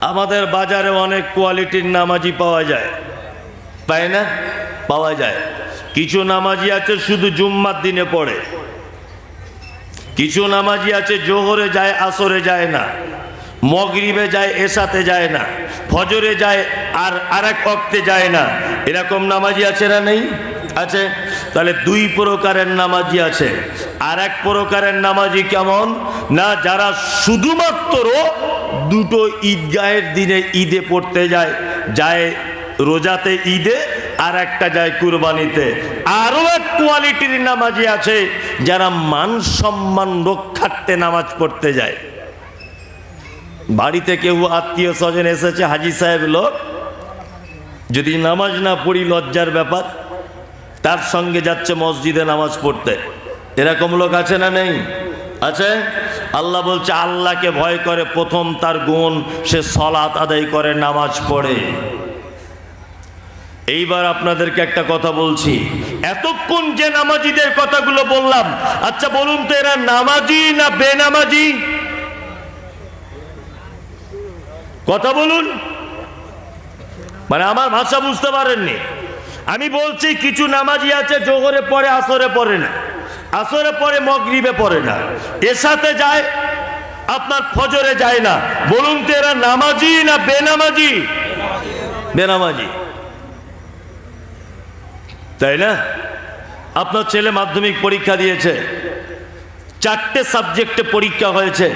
আমাদের বাজারে অনেক কোয়ালিটির নামাজি পাওয়া যায়। পায় না? পাওয়া যায়। কিছু নামাজি আছে শুধু জুম্মার দিনে পড়ে। কিছু নামাজি আছে জোহরে যায়, আসরে যায় না। মগরিবে যায়, এসাতে যায় না। ফজরে যায় আর আরেক অক্তে যায় না। এরকম নামাজি আছে না নেই? আছে? তাহলে দুই প্রকারের নামাজি আছে। আর এক প্রকারের নামাজি কেমন? না, যারা শুধুমাত্র দুটো ঈদগাহের দিনে ঈদে পড়তে যায় যায় রোজাতে ঈদে, আর একটা যায় কুরবানিতে। আরও এক কোয়ালিটির নামাজি আছে, যারা মান সম্মান রক্ষার্থে নামাজ পড়তে যায়। বাড়িতে কেউ আত্মীয় স্বজন এসেছে, হাজি সাহেব লোক, যদি নামাজ না পড়ি, লজ্জার ব্যাপার। তার সঙ্গে যাচ্ছে মসজিদে নামাজ পড়তে। এরকম লোক আছে না নেই? আছে? আল্লাহ বলছে, আল্লাহকে ভয় করে প্রথম তার গুণ, সে সলাত আদায় করে, নামাজ পড়ে। এইবার আপনাদেরকে একটা কথা বলছি। এতক্ষণ যে নামাজিদের কথাগুলো বললাম আচ্ছা বলুন তো এরা নামাজি না বেনামাজি? কথা বলুন। মানে আমার ভাষা বুঝতে পারেননি। আমি বলছি, কিছু নামাজি আছে, জোহরে পড়ে, আসরে পড়ে না। আসরে পরে মগরিবে পড়ে না। এর সাথে যায়, আপনার ফজরে যায় না। বলুন তো, এরা নামাজি না বেনামাজি? বেনামাজি। তাই না? আপনার ছেলে মাধ্যমিক পরীক্ষা দিয়েছে। চারটে সাবজেক্টে পরীক্ষা হয়েছে।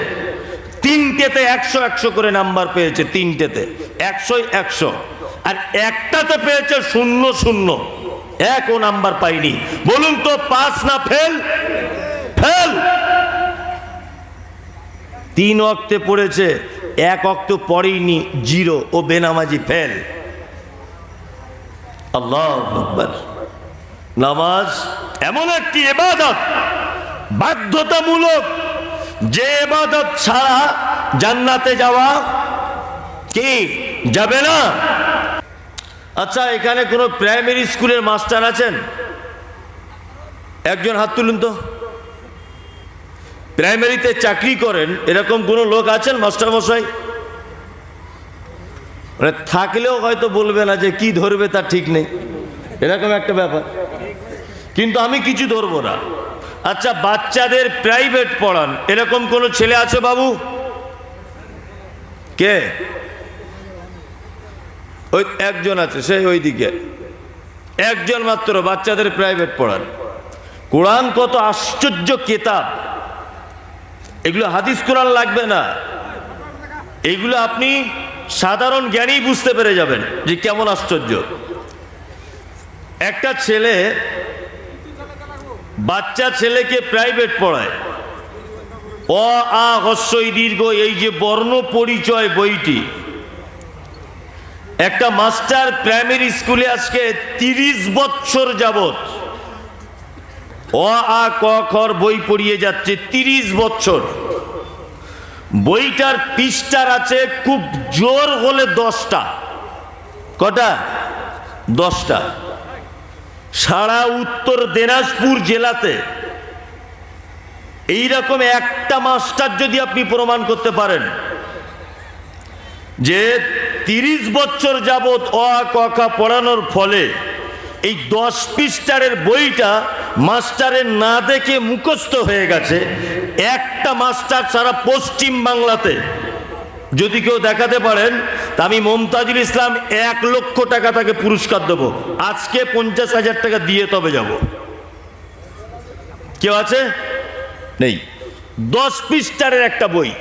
তিনটেতে একশো একশো করে নাম্বার পেয়েছে, তিনটেতে। একশোই একশো। আর একটাতে পেয়েছে শূন্য শূন্য। একও নাম্বার পাইনি। বলুন তো, পাস না ফেল? ফেল! তিন অক্টে পড়েছে, এক অক্ট পড়েইনি, জিরো। ও বেনামাজি ফেল। আল্লাহ নামাজ এমন একটি এবাদত বাধ্যতামূলক, যে এবাদত ছাড়া জান্নাতে যাওয়া কি? যাবে না। আচ্ছা এখানে কোনো প্রাইমারি স্কুলের মাস্টার আছেন? একজন হাত তুলুন তো। প্রাইমারিতে চাকরি করেন, এরকম কোনো লোক আছেন মাস্টার মশাই? মানে থাকলেও হয়তো বলবে না যে কি ধরবে তার ঠিক নেই। এরকম একটা ব্যাপার। কিন্তু আমি কিছু ধরবো না। আচ্ছা বাচ্চাদের প্রাইভেট পড়ান। এরকম কোনো ছেলে আছে বাবু? কে? ওই একজন আছে, সেই ওইদিকে। একজন মাত্র, বাচ্চাদের প্রাইভেট পড়ান কোরআন কত আশ্চর্য কেতাব। এগুলো হাদিস কোরআন লাগবে না। এগুলো আপনি সাধারণ জ্ঞানেই বুঝতে পেরে যাবেন যে কেমন আশ্চর্য। একটা ছেলে, বাচ্চা ছেলেকে প্রাইভেট পড়ায়। অ আ হস্যই দীর্ঘ এই যে বর্ণ পরিচয় বইটি। একটা মাস্টার প্রাইমারি স্কুলে আজকে তিরিশ বছর যাবত অ, আ, ক খর বই পড়িয়ে যাচ্ছে তিরিশ বছর। বইটার পৃষ্ঠার আছে খুব জোর হলে দশটা। কটা? দশটা। সারা উত্তর দিনাজপুর জেলাতে এইরকম একটা মাস্টার যদি আপনি প্রমাণ করতে পারেন যে তিরিশ বছর যাবৎ অ আ ক খ পড়ানোর ফলে এই দশ পৃষ্ঠারের বইটা মাস্টারের না দেখে মুখস্থ হয়ে গেছে। একটা মাস্টার সারা পশ্চিম বাংলাতে। যদি কেউ দেখাতে পারেন, তা আমি মমতাজুল ইসলাম এক লক্ষ টাকা তাকে পুরস্কার দেবো। আজকে পঞ্চাশ হাজার টাকা দিয়ে তবে যাব। কেউ আছে? নেই। দশ পৃষ্ঠারের একটা বই।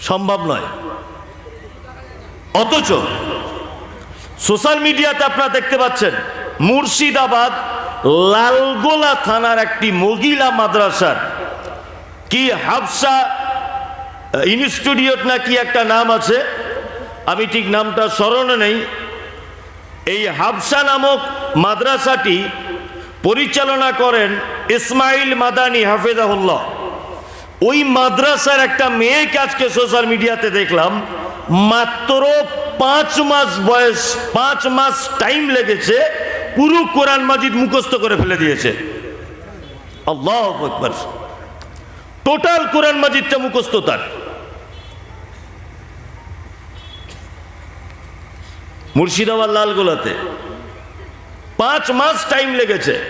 সম্ভব নয়। অথচ সোশ্যাল মিডিয়াতে আপনারা দেখতে পাচ্ছেন, মুর্শিদাবাদ লালগোলা থানার একটি মহিলা মাদ্রাসার কি হাফসা ইনস্টিটিউট না কি একটা নাম আছে, আমি ঠিক নামটা স্মরণে নেই। এই হাফসা নামক মাদ্রাসাটি পরিচালনা করেন ইসমাইল মাদানি হাফেজাহুল্লাহ। ওই মাদ্রাসার একটা মেয়েকে আজকে সোশ্যাল মিডিয়াতে দেখলাম মাত্র পাঁচ মাস বয়স, পাঁচ মাস টাইম লেগেছে, পুরো কোরআন মাজিদ মুখস্থ করে ফেলে দিয়েছে। আল্লাহ আকবার। টোটাল কোরআন মাজিদটা মুখস্থ তার। মুর্শিদাবাদ লালগোলাতে। পাঁচ মাস টাইম লেগেছে।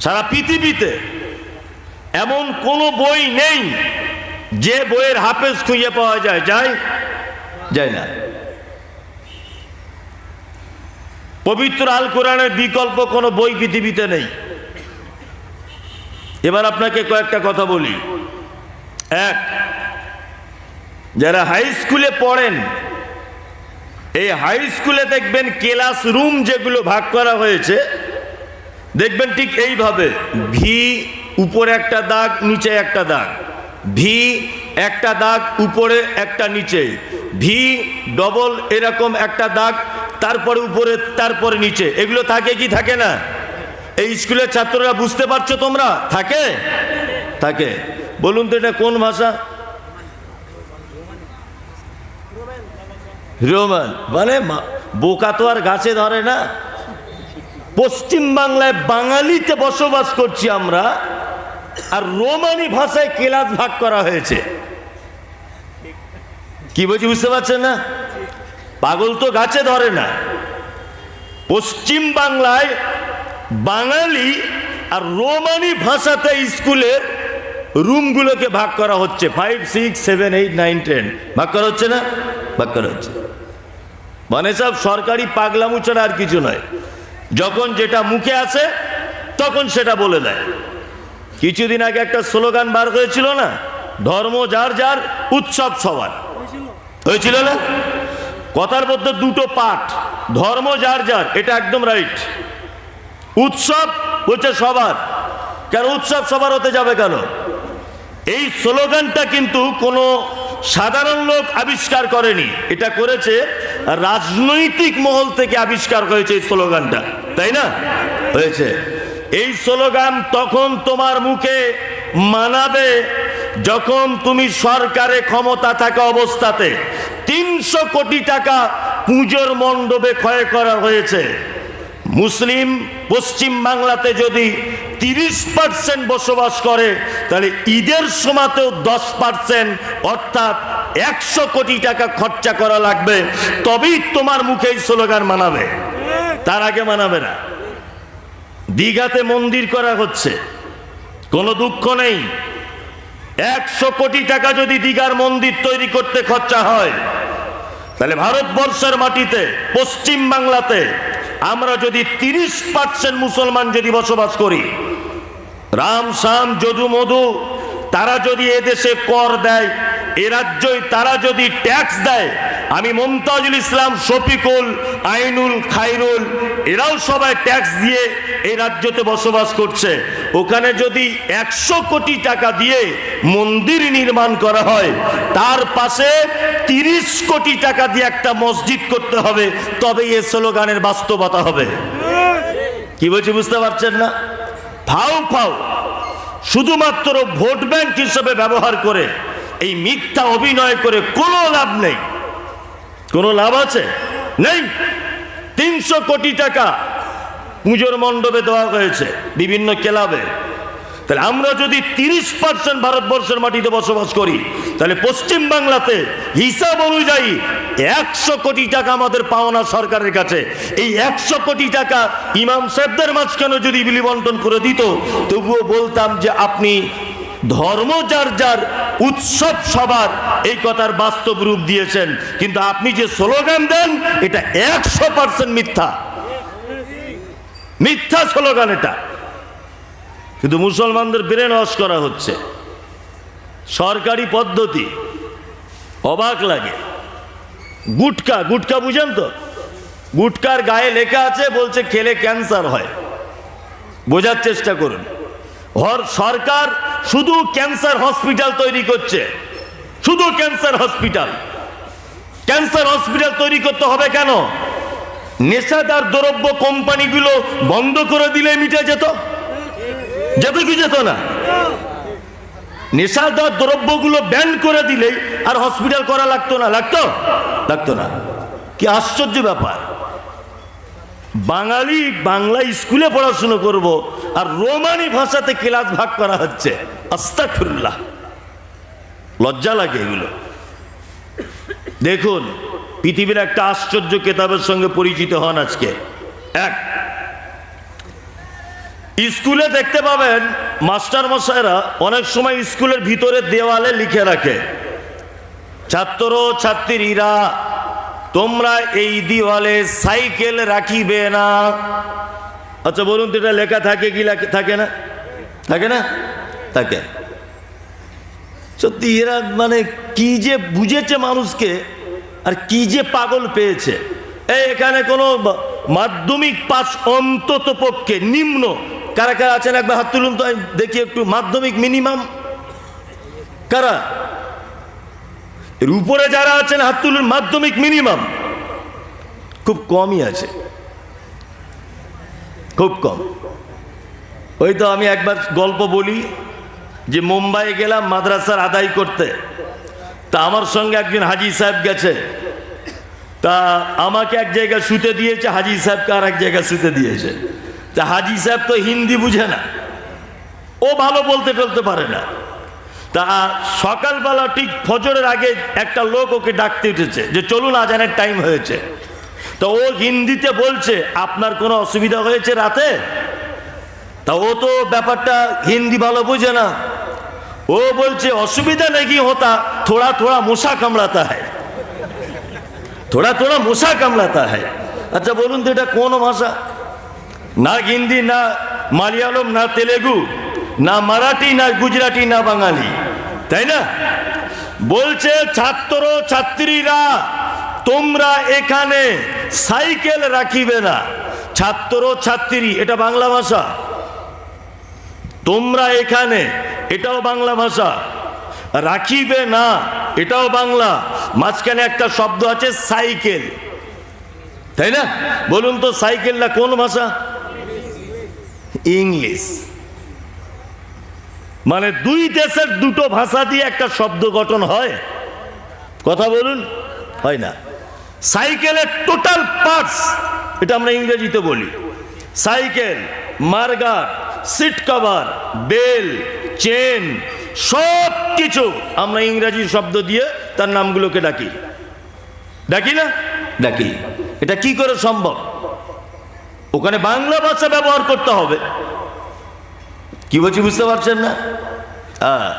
সারা পৃথিবীতে এমন কোনো বই নেই যে বইয়ের হাফেজ খুঁজে পাওয়া যায় যায়? যায় না। পবিত্র আল কোরআনের বিকল্প কোনো বই পৃথিবীতে নেই। এবার আপনাকে কয়েকটা কথা বলি। এক, যারা হাই স্কুলে পড়েন, এই হাই স্কুলে দেখবেন ক্লাস রুম যেগুলো ভাগ করা হয়েছে, দেখবেন ঠিক এইভাবে, ভি উপরে একটা দাগ, নিচে একটা দাগ। ভি একটা দাগ, উপরে একটা নিচে। ভি ডবল এরকম একটা দাগ, তারপরে উপরে, তারপরে নিচে। এগুলো থাকে কি, থাকে না? এই স্কুলের ছাত্ররা বুঝতে পারছ তোমরা? থাকে? থাকে। বলুন তো এটা কোন ভাষা? রোমান। মানে বোকা তো আর গাছে ধরে না? পশ্চিম বাংলায় বাঙালিতে বসবাস করছি আমরা। আর রোমানি ভাষায় কেলাস ভাগ করা হয়েছে। কি বলছি বুঝতে পারছেন না? পাগল তো গাছে ধরে না। পশ্চিম বাংলায় বাঙালি আর রোমানি ভাষাতে স্কুলের রুমগুলোকে ভাগ করা হচ্ছে। Five six seven eight nine ten ভাগ করা হচ্ছে না? ভাগ করা হচ্ছে। মানে সব সরকারি পাগলামু ছাড়া আর কিছু নয়। যখন যেটা মুখে আছে তখন সেটা বলে দেয়। কিছুদিন আগে একটা স্লোগান বার হয়েছিল না? ধর্ম যার যার, উৎসব সবার। হয়েছিল না? কথার মধ্যে দুটো পাঠ, ধর্ম যার যার, এটা একদম রাইট উৎসব হচ্ছে সবার। কেন উৎসব সবার হতে যাবে কেন? এই স্লোগানটা কিন্তু কোনো সাধারণ লোক আবিষ্কার করেনি। এটা করেছে রাজনৈতিক মহল থেকে আবিষ্কার হয়েছে এই স্লোগানটা। তাই না? হয়েছে। এই স্লোগান তখন তোমার মুখে মানাবে যখন তুমি সরকারে ক্ষমতা থাকা অবস্থাতে তিনশো কোটি টাকা পুজোর মণ্ডপে ক্ষয় করা হয়েছে। মুসলিম পশ্চিম বাংলাতে যদি তিরিশ পার্সেন্ট বসবাস করে, তাহলে ঈদের সময়তেও দশ পার্সেন্ট অর্থাৎ একশো কোটি টাকা খরচা করা লাগবে। তবেই তোমার মুখে এই স্লোগান মানাবে। তার আগে মানাবে না। দীঘাতে মন্দির করা হচ্ছে। কোনো দুঃখ নেই। একশো কোটি টাকা যদি দীঘার মন্দির তৈরি করতে খরচা হয়, তাহলে ভারতবর্ষের মাটিতে, পশ্চিম বাংলাতে আমরা যদি তিরিশ পার্সেন্ট মুসলমান যদি বসবাস করি, রাম শাম যদু, মধু, তারা যদি এদেশে কর দেয় এ রাজ্যই তারা যদি ট্যাক্স দেয়, আমি মমতাজুল ইসলাম, শফিকুল, আইনুল, খাইরুল, এরাও সবাই ট্যাক্স দিয়ে এই রাজ্যতে বসবাস করছে। ওখানে যদি একশো কোটি টাকা দিয়ে মন্দির নির্মাণ করা হয়, তার পাশে তিরিশ কোটি টাকা দিয়ে একটা মসজিদ করতে হবে তবে এ স্লোগানের বাস্তবতা হবে। কি বলছি বুঝতে পারছেন না? ফাউ ফাউ। শুধুমাত্র ভোট ব্যাংক হিসেবে ব্যবহার করে এই মিথ্যা অভিনয় করে কোনো লাভ নেই। কোনো লাভ আছে? নেই। তিনশো কোটি টাকা পুজোর মণ্ডপে দেওয়া হয়েছে বিভিন্ন ক্লাবে। তাহলে আমরা যদি তিরিশ পার্সেন্ট ভারতবর্ষের মাটিতে বসবাস করি, তাহলে পশ্চিম বাংলাতে হিসাব অনুযায়ী একশো কোটি টাকা আমাদের পাওনা সরকারের কাছে। এই একশো কোটি টাকা ইমাম সাহেবদের মাঝখানে যদি বিলি বন্টন করে দিত, তবুও বলতাম যে আপনি ধর্ম যার যার, উৎসব সবার, এই কথার বাস্তব রূপ দিয়েছেন। কিন্তু আপনি যে স্লোগান দেন, এটা একশো পার্সেন্ট মিথ্যা। মিথ্যা স্লোগান এটা। কিন্তু মুসলমানদের ব্রেন ওয়াশ করা হচ্ছে। সরকারি পদ্ধতি, অবাক লাগে। গুটকা গুটকা বুঝেন তো? গুটকার গায়ে লেখা আছে, বলছে খেলে ক্যান্সার হয়। বোঝার চেষ্টা করুন। সরকার শুধু ক্যান্সার হসপিটাল তৈরি করছে। শুধু ক্যান্সার হসপিটাল। ক্যান্সার হসপিটাল তৈরি করতে হবে কেন? নেশাদার দ্রব্য কোম্পানিগুলো বন্ধ করে দিলে মিটে যেত? যেত কি যেত না? নেশাদার দ্রব্যগুলো ব্যান করে দিলেই আর হসপিটাল করা লাগতো না? লাগতো? লাগতো না। কি আশ্চর্য ব্যাপার। বাঙালি বাংলা স্কুলে পড়াশুনো করব আর রোমানি ভাষাতে ক্লাস ভাগ করা হচ্ছে। আস্তাকুল্লাহ লজ্জা লাগে এগুলো। দেখুন, পৃথিবীর একটা আশ্চর্য কেতাবের সঙ্গে পরিচিত হন আজকে। এক, স্কুলে দেখতে পাবেন, মাস্টার মশাইরা অনেক সময় স্কুলের ভিতরে দেওয়ালে লিখে রাখে। ছাত্র ছাত্রীরা তোমরা এই দিওয়ালে সাইকেল রাখিবে না। আচ্ছা বলুন তো, এটা লেখা থাকে কি থাকে না? থাকে না? থাকে। সত্যি, এরা মানে কি যে বুঝেছে মানুষকে আর কি যে পাগল পেয়েছে। এই, এখানে কোনো মাধ্যমিক পাস অন্তত পক্ষে নিম্ন। কারা কারা আছেন? একবার হাত তুলুন তো দেখি একটু। মাধ্যমিক মিনিমাম। কারা? এর উপরে যারা আছেন, হাত তুলুন, মাধ্যমিক মিনিমাম খুব কমই আছে। খুব কম। ওই তো আমি একবার গল্প বলি যে মুম্বাই গেলাম মাদ্রাসার আদায় করতে। তা আমার সঙ্গে একজন হাজি সাহেব গেছে। তা আমাকে এক জায়গায় শুতে দিয়েছে, হাজি সাহেবকে আর এক জায়গায় শুতে দিয়েছে। তা হাজি সাহেব তো হিন্দি বুঝে না। ও ভালো বলতে টলতে পারে না। তা সকালবেলা ঠিক ফজরের আগে একটা লোক ওকে ডাকতে উঠেছে যে চলুন আজানের টাইম হয়েছে। তো ও হিন্দিতে বলছে, আপনার কোনো অসুবিধা হয়েছে রাতে? তা ও তো ব্যাপারটা হিন্দি ভালো বুঝে না। ও বলছে, অসুবিধা নাকি হতা, থোড়া থোড়া মশা কামড়াতা হয় থোড়া থোড়া মশা কামড়াতা হয় আচ্ছা বলুন তো এটা কোন ভাষা? না হিন্দি, না মালয়ালম, না তেলেগু। না মারাঠি, না গুজরাটি, না বাঙালি। তাই না? বলছে, ছাত্র, ছাত্রীরা, তোমরা এখানে সাইকেল রাখিবে না। ছাত্র, ছাত্রী, এটা বাংলা ভাষা। তোমরা এখানে, এটাও বাংলা ভাষা। রাখিবে না, এটাও বাংলা। মাঝখানে একটা শব্দ আছে, সাইকেল। তাই না? বলুন তো, সাইকেলটা কোন ভাষা? ইংলিশ। মানে দুই দেশের দুটো ভাষা দিয়ে একটা শব্দ গঠন হয়। কথা বলুন, হয় না। সাইকেলের টোটাল পার্টস এটা আমরা ইংরেজিতে বলি। Cycle, mudguard seat cover bell chain সব কিছু আমরা ইংরেজি শব্দ দিয়ে তার নামগুলোকে ডাকি। ডাকি না? ডাকি। এটা কি করে সম্ভব? ওখানে বাংলা ভাষা ব্যবহার করতে হবে। কি বলছি বুঝতে পারছেন না? হ্যাঁ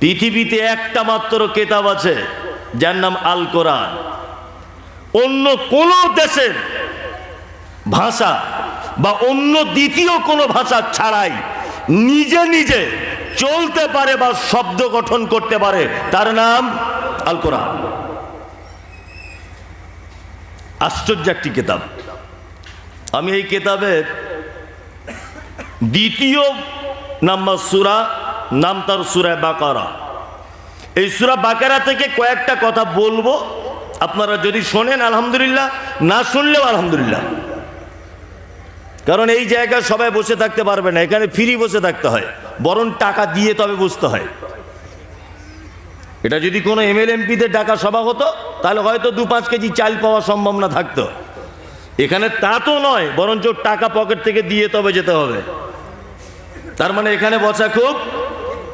পৃথিবীতে একটা মাত্র কেতাব আছে, যার নাম আল কোরআন অন্য কোন দেশের ভাষা বা অন্য দ্বিতীয় কোনো ভাষা ছাড়াই নিজে নিজে চলতে পারে বা শব্দ গঠন করতে পারে, তার নাম আল কোরআন আশ্চর্য একটি কেতাব। আমি এই কেতাবের দ্বিতীয় নাম্বার সুরা, নাম তার সুরায় বাকারা। এই সুরা বাকারা থেকে কয়েকটা কথা বলব। আপনারা যদি শোনেন, আলহামদুলিল্লাহ, না শুনলেও আলহামদুলিল্লাহ। কারণ এই জায়গায় সবাই বসে থাকতে পারবে না, এখানে ফ্রি বসে থাকতে হয়। বরং টাকা দিয়ে তবে বসতে হয়। এটা যদি কোনো এম এল এমপিদের ডাকা সভা হতো, তাহলে হয়তো দু পাঁচ কেজি চাল পাওয়া সম্ভব না থাকতো। এখানে তা তো নয়, বরঞ্চ টাকা পকেট থেকে দিয়ে তবে যেতে হবে। তার মানে এখানে বসা খুব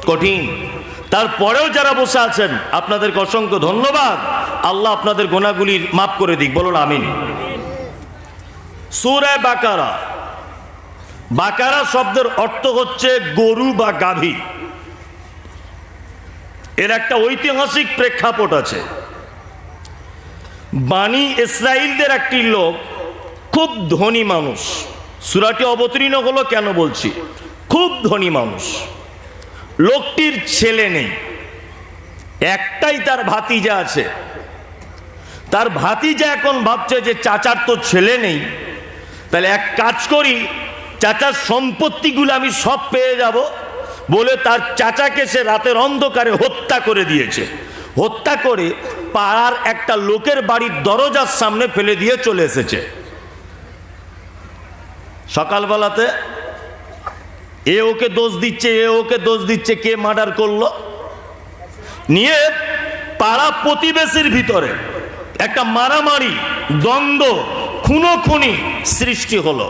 কঠিন। তারপরেও যারা বসে আছেন, আপনাদেরকে অসংখ্য ধন্যবাদ। আল্লাহ আপনাদের গোনাগুলি মাফ করে দিক, বলুন আমিন। সুরায় বাকারা। বাকারা শব্দের অর্থ হচ্ছে গরু বা গাভী। এর একটা ঐতিহাসিক প্রেক্ষাপট আছে। বাণী ইসরায়েলদের একটি লোক খুব ধনী মানুষ। সুরাটি অবতীর্ণ হলো কেন বলছি? খুব ধনী মানুষ। লোকটির ছেলে নেই। একটাই তার ভাতিজা আছে। তার ভাতিজা এখন ভাবছে যে চাচার তো ছেলে নেই। তাহলে এক কাজ করি, চাচার সম্পত্তিগুলো আমি সব পেয়ে যাব বলে তার চাচাকে সে রাতের অন্ধকারে হত্যা করে দিয়েছে। হত্যা করে পাড়ার একটা লোকের বাড়ির দরজার সামনে ফেলে দিয়ে চলে এসেছে। সকালবেলাতে এ ওকে দোষ দিচ্ছে, এ ওকে দোষ দিচ্ছে, কে মার্ডার করল? নিয়ে পাড়া প্রতিবেশীর ভিতরে একটা মারামারি, দ্বন্দ্ব, খুনোখুনি সৃষ্টি হলো।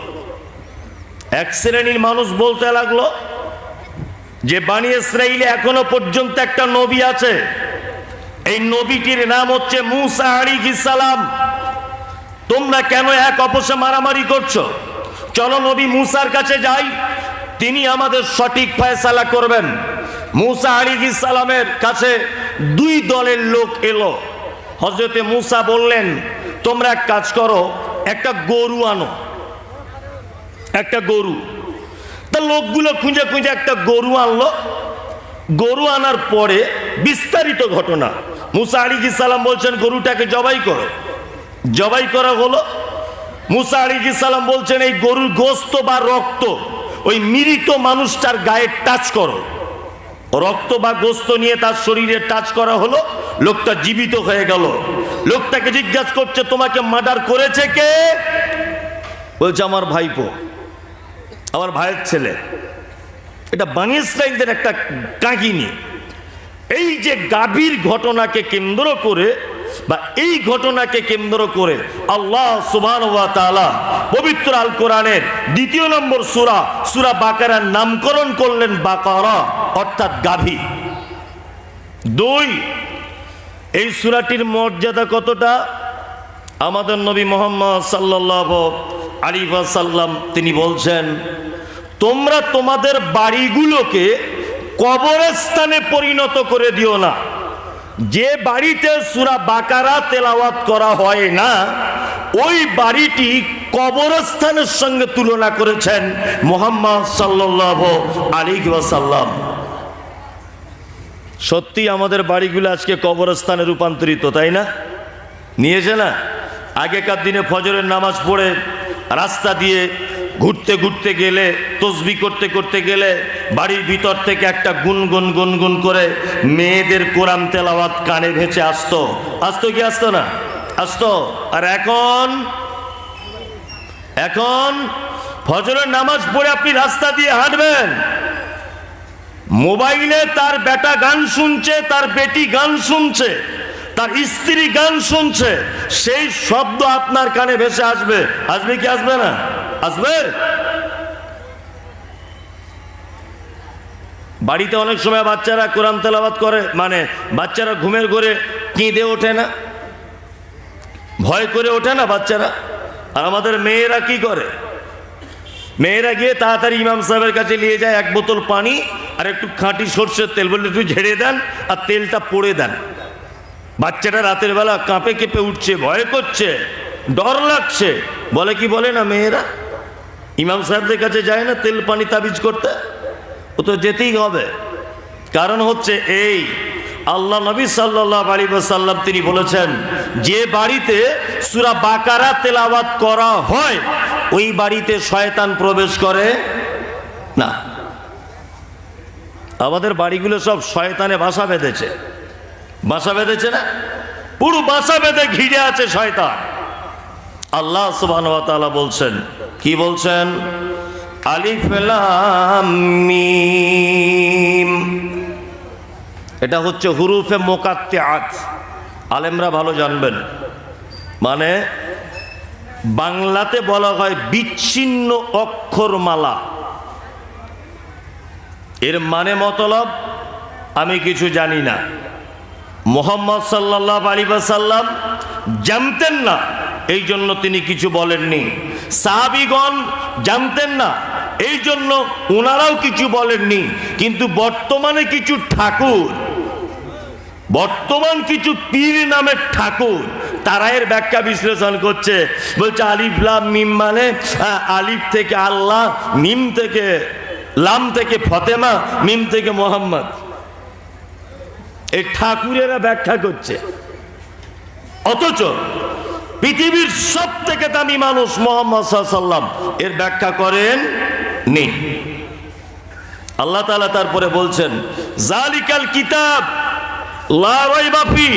এক শ্রেণির মানুষ বলতে লাগল যে বাণী ইসরায়েলে এখনও পর্যন্ত একটা নবী আছে। এই নবীটির নাম হচ্ছে মুসা আলাইহিস সালাম। তোমরা কেন এক অপসে মারামারি করছ? চলো নবী মুসার কাছে যাই। তিনি আমাদের সঠিক ফয়সালা করবেন। মুসা আলাইহিস সালামের কাছে দুই দলের লোক এলো। হজরতে মুসা বললেন, তোমরা এক কাজ করো, একটা গরু আনো। একটা গরু। তা লোকগুলো খুঁজে খুঁজে একটা গরু আনলো। গরু আনার পরে বিস্তারিত ঘটনা। মুসা আলী সালাম বলছেন, গরুটাকে জবাই করো। জবাই করা হলো। মুসা আলী সালাম বলছেন, এই গরুর গোস্ত বা রক্ত ওই মৃত মানুষটার গায়ে টাচ করো। রক্ত বা গোস্ত নিয়ে তার শরীরে টাচ করা হলো, লোকটা জীবিত হয়ে গেল। লোকটাকে জিজ্ঞাসা করছে, তোমাকে মার্ডার করেছে কে? বলছে, আমার ভাইপো, আমার ভাইয়ের ছেলে। এটা বানি ইসরায়েলদের একটা কাহিনী। এই যে গাভীর ঘটনাকে কেন্দ্র করে বা এই ঘটনাকে কেন্দ্র করে আল্লাহ তাআলা পবিত্র আল কোরআনের দ্বিতীয় নম্বর সূরা সূরা বাকারার নামকরণ করলেন বাকারা, অর্থাৎ গাভী। দুই, এই সূরাটির মর্যাদা কতটা? আমাদের নবী মোহাম্মদ সাল্লাল্লাহু আলী সাল্লাম তিনি বলছেন, তোমরা তোমাদের বাড়িগুলোকে কবরস্থানে পরিণত করে দিও না। যে বাড়িতে সুরা বাকারা তেলাওয়াত করা হয় না, ওই বাড়িটি কবরস্থানের সঙ্গে তুলনা করেছেন মোহাম্মদ সাল্লাহ আলী সাল্লাম সত্যি আমাদের বাড়িগুলো আজকে কবরস্থানে রূপান্তরিত, তাই না? নিয়েছে না? আগেকার দিনে ফজরের নামাজ পড়ে রাস্তা দিয়ে ঘুরতে ঘুরতে গেলে, তসবি করতে করতে গেলে, বাড়ির ভিতর থেকে একটা গুনগুন গুনগুন করে মেয়েদের কোরআন তেলাওয়াত কানে ভেসে আসতো। আসতো কি আসতো না? আসতো। আর এখন? এখন ফজরের নামাজ পড়ে আপনি রাস্তা দিয়ে হাঁটবেন। মোবাইলে তার বেটা গান শুনছে, তার বেটি গান শুনছে, তার স্ত্রী গান শুনছে, সেই শব্দ আপনার কানে ভেসে আসবে। আসবে কি আসবে না? আসবে বাড়িতে অনেক সময় বাচ্চারা কোরআন তেলাবাত করে মানে বাচ্চারা ঘুমের ঘরে কেঁদে ওঠে না, ভয় করে ওঠে না বাচ্চারা। আর আমাদের মেয়েরা কি করে? মেয়েরা গিয়ে তাড়াতাড়ি ইমাম সাহেবের কাছে নিয়ে যায় এক বোতল পানি আর একটু খাঁটি সর্ষের তেল বলে একটু ঝেড়ে দেন আর তেলটা পড়ে দেন। বাচ্চাটা রাতের বেলা কাঁপে কেঁপে উঠছে, ভয় করছে, ডর লাগছে। বলে কি বলে না মেয়েরা? ইমাম সাহেবদের কাছে যায় না তেল পানি তাবিজ করতে? ও তো যেতেই হবে। কারণ হচ্ছে এই, আল্লাহ নবী সাল্লাহ সাল্লাম তিনি বলেছেন, যে বাড়িতে সুরা বাকারা তেলাওয়াত করা হয়, ওই বাড়িতে শয়তান প্রবেশ করে না। আমাদের বাড়িগুলো সব শয়তানে বাসা বেঁধেছে। বাসা বেঁধেছে না? পুরো বাসা বেঁধে ঘিরে আছে শয়তান। আল্লাহ তাআলা বলছেন কি বলছেন? আলিফ লাম মিম। এটা হচ্ছে হুরুফে মোকাত্তেআত। আলেমরা ভালো জানবেন। মানে বাংলাতে বলা হয় বিচ্ছিন্ন অক্ষরমালা। এর মানে মতলব, আমি কিছু জানি না। মোহাম্মদ সাল্লাহ আলী সাল্লাম জানতেন না এই জন্য তিনি কিছু বলেননি। সাহাবিগণ জানতেন না। এই জন্য ওনারাও কিছু বলেননি। কিন্তু বর্তমানে কিছু ঠাকুর, বর্তমান কিছু পীর নামের ঠাকুর, তারা এর ব্যাখ্যা বিশ্লেষণ করছে। বলছে আলিফ, লাম, মিম মানে আলিফ থেকে আল্লাহ, মিম থেকে, লাম থেকে ফতেমা, মিম থেকে মোহাম্মদ। এই ঠাকুরেরা ব্যাখ্যা করছে। অথচ পৃথিবীর সব থেকে দামি মানুষ মোহাম্মদ সাল্লাম এর ব্যাখ্যা করেন নি। আল্লাহ তালা তারপরে বলছেন, জালিকাল কিতাব, লা রাইবা ফি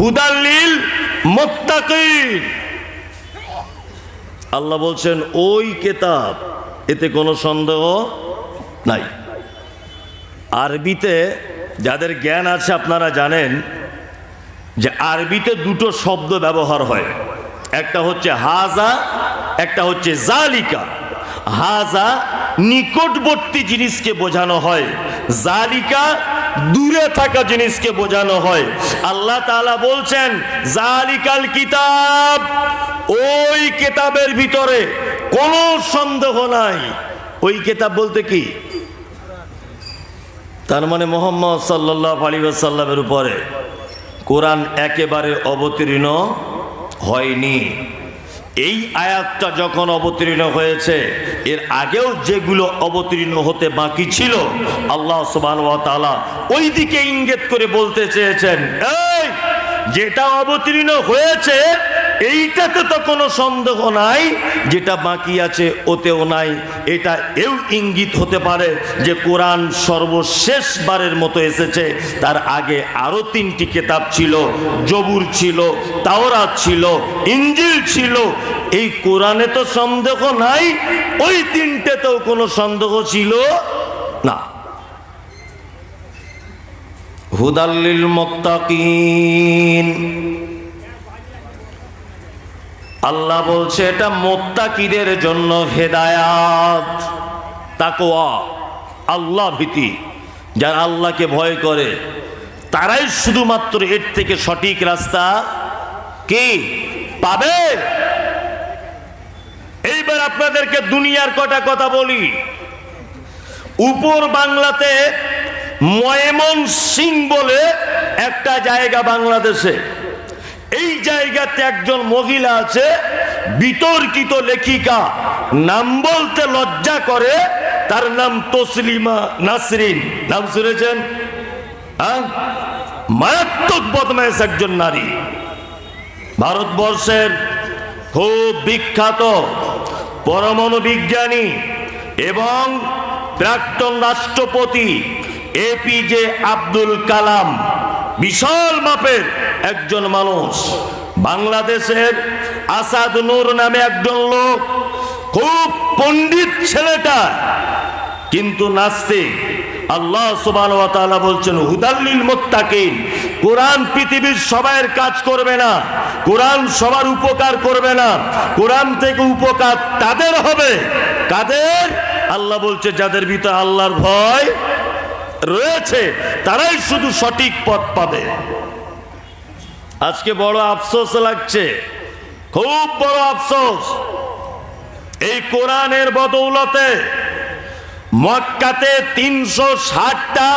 হুদাল্লিল আল্লাহ বলছেন, ওই কেতাব, এতে কোনো সন্দেহ নাই। আরবিতে যাদের জ্ঞান আছে আপনারা জানেন যে আরবিতে দুটো শব্দ ব্যবহার হয়। একটা হচ্ছে হাজা, একটা হচ্ছে জালিকা। হাজা নিকটবর্তী জিনিসকে বোঝানো হয়। জালিকা দূরে থাকা জিনিসকে বোঝানো হয়। আল্লাহ তাআলা বলছেন, জালিকাল কিতাব, ওই কেতাবের ভিতরে কোনো সন্দেহ নাই। ওই কেতাব বলতে কি? তার মানে মোহাম্মদ সাল্লাহ আলী সাল্লামের উপরে। কোরআন একেবারে অবতীর্ণ হয়নি। এই আয়াতটা যখন অবতীর্ণ হয়েছে, এর আগেও যেগুলো অবতীর্ণ হতে বাকি ছিল, আল্লাহ তাআলা ওই দিকে ইঙ্গিত করে বলতে চেয়েছেন, এই, যেটা অবতীর্ণ হয়েছে এইটাতে তো কোনো সন্দেহ নাই, যেটা বাকি আছে ওতেও নাই। এটা এও ইঙ্গিত হতে পারে যে কোরআন সর্বশেষবারের মতো এসেছে। তার আগে আরও তিনটি কেতাব ছিল, জবুর ছিল, তাওরাত ছিল ইঞ্জিল ছিল। এই কোরআনে তো সন্দেহ নাই, ওই তিনটেতেও কোনো সন্দেহ ছিল না। হুদাল্লিল মুত্তাকিন। আল্লাহ বলছে, এটা মোত্তাকিদের জন্য হেদায়াত তাকোয়া আল্লাহ ভীতি। যারা আল্লাহকে ভয় করে, তারাই শুধুমাত্র এর থেকে সঠিক রাস্তা কি? পাবে? এইবার আপনাদেরকে দুনিয়ার কটা কথা বলি। উপর বাংলাতে ময়মন সিং বলে একটা জায়গা বাংলাদেশে। এই জায়গাতে একজন মহিলা আছে, বিতর্কিত লেখিকা। নাম বলতে লজ্জা করে, তার নাম তসলিমা নাসরিন। নাম শুনেছেন? হ্যাঁ? মারাত্মক বদমাইশ একজন নারী। ভারতবর্ষের খুব বিখ্যাত পরমাণু বিজ্ঞানী এবং প্রাক্তন রাষ্ট্রপতি এপিজে আব্দুল কালাম। বিশাল মাপের একজন মানুষ। বাংলাদেশের আসাদ নূর নামে একজন লোক, খুব পণ্ডিত ছেলেটা, কিন্তু নাস্তিক। আল্লাহ সুবান বলছেন হুদাল্লিল মোত্তাকিন, কোরআন পৃথিবীর সবাইয়ের কাজ করবে না, কোরআন সবার উপকার করবে না, কোরআন থেকে উপকার তাদের হবে। কাদের? আল্লাহ বলছে, যাদের ভিতরে আল্লাহর ভয় রয়েছে, তারাই শুধু সঠিক পথ পাবে। আজকে বড় আফসোস লাগছে, খুব বড় আফসোস। এই কোরআনের বদৌলতে মক্কাতে তিনশো ষাটটা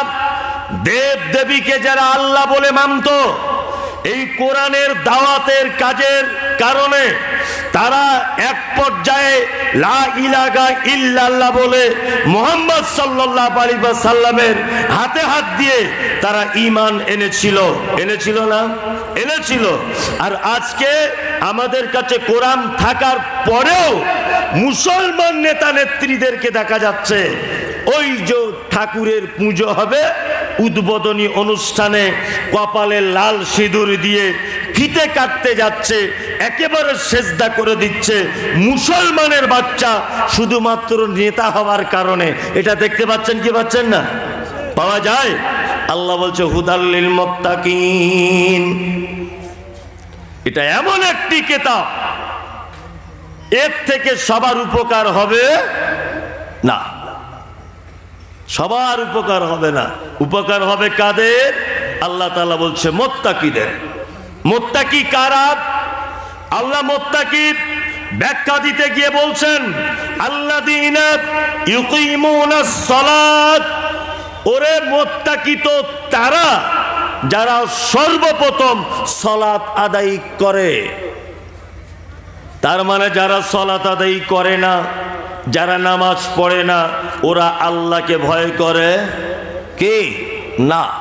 দেব দেবীকে যারা আল্লাহ বলে মানত এই কোরআনের দাওয়াতের কাজের কারণে তারা এক পর্যায়ে লা ইলাগা ইল্লাল্লাহ বলে মোহাম্মদ সাল্লাল্লাহ আলী সাল্লামের হাতে হাত দিয়ে তারা ইমান এনেছিল। এনেছিল না? এনেছিল। আর আজকে আমাদের কাছে কোরআন থাকার পরেও মুসলমান নেতা নেত্রীদেরকে দেখা যাচ্ছে, ওই যে ঠাকুরের পুজো হবে উদ্বোধনী অনুষ্ঠানে কপালে লাল সিঁদুর দিয়ে ফিতে কাটতে যাচ্ছে, একেবারে সেজদা করে দিচ্ছে মুসলমানের বাচ্চা শুধুমাত্র নেতা হওয়ার কারণে। এটা দেখতে পাচ্ছেন কি পাচ্ছেন না? পাওয়া যায়? আল্লাহ বলছে হুদাল্লিল মোত্তাকিন। এটা এমন একটি কেতাব। এর থেকে সবার উপকার হবে না। সবার উপকার হবে না। উপকার হবে কাদের? আল্লাহ তালা বলছে, মোত্তাকিদের। মোত্তাকি কারা? আল্লাহ মোত্তাকির ব্যাখ্যা দিতে গিয়ে বলছেন আল্লাহ ওরে মোত্তাকি তো তারা যারা সর্বপ্রথম সলাৎ আদায় করে। তার মানে যারা সলাত আদায় করে না, যারা নামাজ পড়ে না, ওরা আল্লাহকে ভয় করে কে? না।